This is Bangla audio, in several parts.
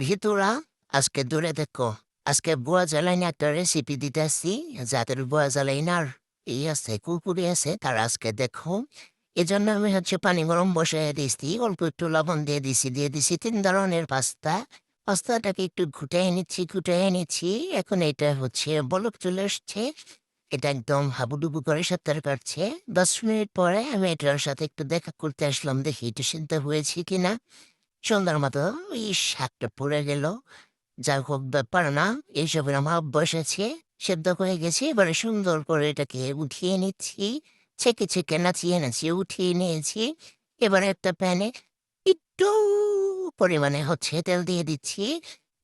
ভিতুরা আজকে দূরে দেখো। আজকে বুয়া জ্বালাইন একটা রেসিপি দিতেছি যাদের বুয়া জ্বালাইনার এই আছে কুকুরি আছে, তার আজকে দেখো। এজন্য আমি হচ্ছে পানি গরম বসে দিয়েছি, অল্প একটু লবণ দিয়ে দিছি দিয়ে দিছি তিন ধরনের পাস্তা। পাস্তাটাকে একটু ঘুটাই নিচ্ছি ঘুটাই নিচ্ছি, এখন এটা হচ্ছে বলক চলে আসছে। এটা একদম হাবুডুবু করে সাঁতার কাটছে। দশ মিনিট পরে আমি এটার সাথে একটু দেখা করতে আসলাম, দেখি একটু সিদ্ধ হয়েছে কিনা। সুন্দর মতো ওই শাকটা পড়ে গেল। যা হোক, ব্যাপার না, এইসবের আমার বসেছে, সেদ্ধ হয়ে গেছে, এবারে সুন্দর করে এটাকে উঠিয়ে নিচ্ছি, ছেকে ছেকে নাচিয়ে নাচিয়ে উঠিয়ে নিয়েছি। এবারে একটা প্যানে একটু পরিমাণে হচ্ছে তেল দিয়ে দিচ্ছি।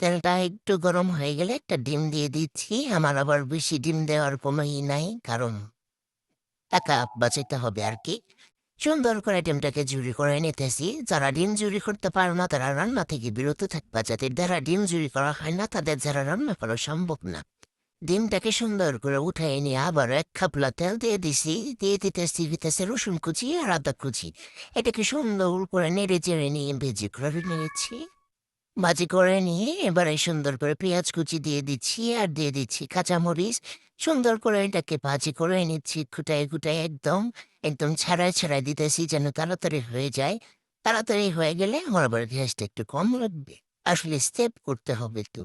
তেলটা একটু গরম হয়ে গেলে একটা ডিম দিয়ে দিচ্ছি। আমার আবার বেশি ডিম দেওয়ার কোনোই নাই, কারণ টাকা বাঁচাইতে হবে আর কি। সুন্দর করে ডিমটাকে জুড়ি করে নিতেছি। যারা ডিম জুড়ি করতে পারো না, তারা রান্না থেকে বিরত থাকবা। যাতে যারা ডিম জুড়ি করা হয় না, তাদের যারা রান্না করা সম্ভব না। ডিমটাকে সুন্দর করে উঠাই নিয়ে আবার এক খাপলা তেল দিয়ে দিছি। দিয়ে দিতেছি, দিতেছে রসুন কুচি আর আদা কুচি। এটাকে সুন্দর করে নেড়ে চেড়ে নিয়ে ভেজি করে নিয়েছি। ভাজি করে নিয়ে এবারে সুন্দর করে পেঁয়াজ কুচি দিয়ে দিচ্ছি আর দিয়ে দিচ্ছি কাঁচামরিচ। সুন্দর করে এটাকে ভাজি করে নিচ্ছি খুঁটায় খুঁটায় একদম একদম ছাড়াই ছাড়াই দিতেছি যেন তাড়াতাড়ি হয়ে যায়। তাড়াতাড়ি হয়ে গেলে আমার গ্যাসটা একটু কম লাগবে। আসলে স্টেপ করতে হবে তো।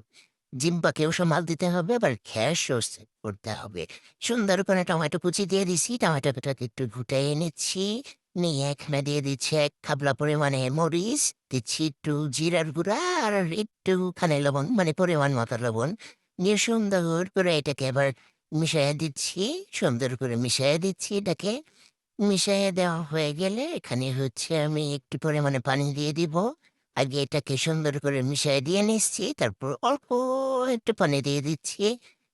জিম্বাকেও সামাল দিতে হবে, আবার গ্যাসও সেভ করতে হবে। সুন্দর করে টমেটো কুচি দিয়ে দিছি টমেটোটাকে একটু ঘুটাই নিচ্ছি নিয়ে এখানে দিয়ে দিচ্ছে এক খাবলা পরিমাণে মরিচ, দিচ্ছি একটু জিরার গুঁড়া আর একটু খানে লবণ মানে পরিমাণ মতো লবণ। নিয়ে সুন্দর করে এটাকে এবার মিশিয়ে দিচ্ছি, সুন্দর করে মিশিয়ে দিচ্ছি এটাকে। মিশিয়ে দেওয়া হয়ে গেলে এখানে হচ্ছে আমি একটু পরিমাণে পানি দিয়ে দিব। আগে এটাকে সুন্দর করে মিশিয়ে দিয়ে নিচ্ছি, তারপর অল্প একটু পানি দিয়ে দিচ্ছি।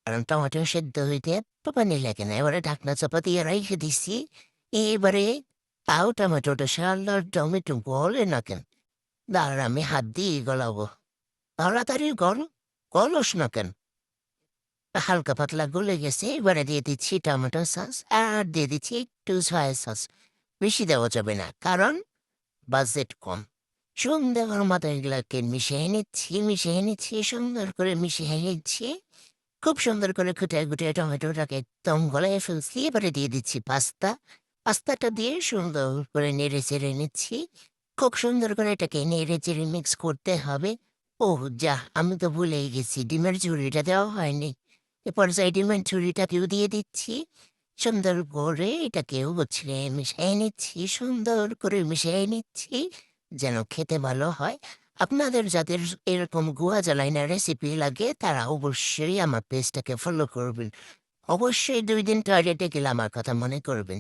কারণ টমেটো সেদ্ধ হইতে পানি লাগে না, এবারে ঢাকনা চাপা দিয়ে রেখে দিচ্ছি। এবারে তাও টমেটোটা সাল্লার টমেটো গলে না কেন? দাঁড়ান আমি হাত দিয়ে গলাবো। তাড়াতাড়ি গল, গলস না কেন? হালকা পাতলা গলে গেছে, এবারে দিয়ে দিচ্ছি টমেটো সস আর দিয়ে দিচ্ছি একটু সয়া সস বেশি দেওয়া যাবে না, কারণ বাজেট কম। সুন্দর মতো এগুলোকে মিশিয়ে নিচ্ছি মিশিয়ে নিচ্ছি, সুন্দর করে মিশিয়ে নিচ্ছি। খুব সুন্দর করে খুঁটে খুঁটে টমেটোটাকে একদম গলায় ফেলছি, এবারে দিয়ে দিচ্ছি পাস্তা। পাস্তাটা দিয়ে সুন্দর করে নেড়ে চেড়ে নিচ্ছি। খুব সুন্দর করে এটাকে নেড়ে চেড়ে মিক্স করতে হবে। ও যা, আমি তো ভুলেই গেছি, ডিমের ঝুড়িটা দেওয়া হয়নি। এরপর সেই ডিমের ঝুড়িটাকেও দিয়ে দিচ্ছি। সুন্দর করে এটাকেও গুছিয়ে মিশিয়ে নিচ্ছি, সুন্দর করে মিশিয়ে নিচ্ছি, যেন খেতে ভালো হয়। আপনাদের যাদের এরকম গুয়া জ্বালাইনা রেসিপি লাগে, তারা অবশ্যই আমার পেজটাকে ফলো করবেন। অবশ্যই দুই দিন টয়লেটে গেলে আমার কথা মনে করবেন।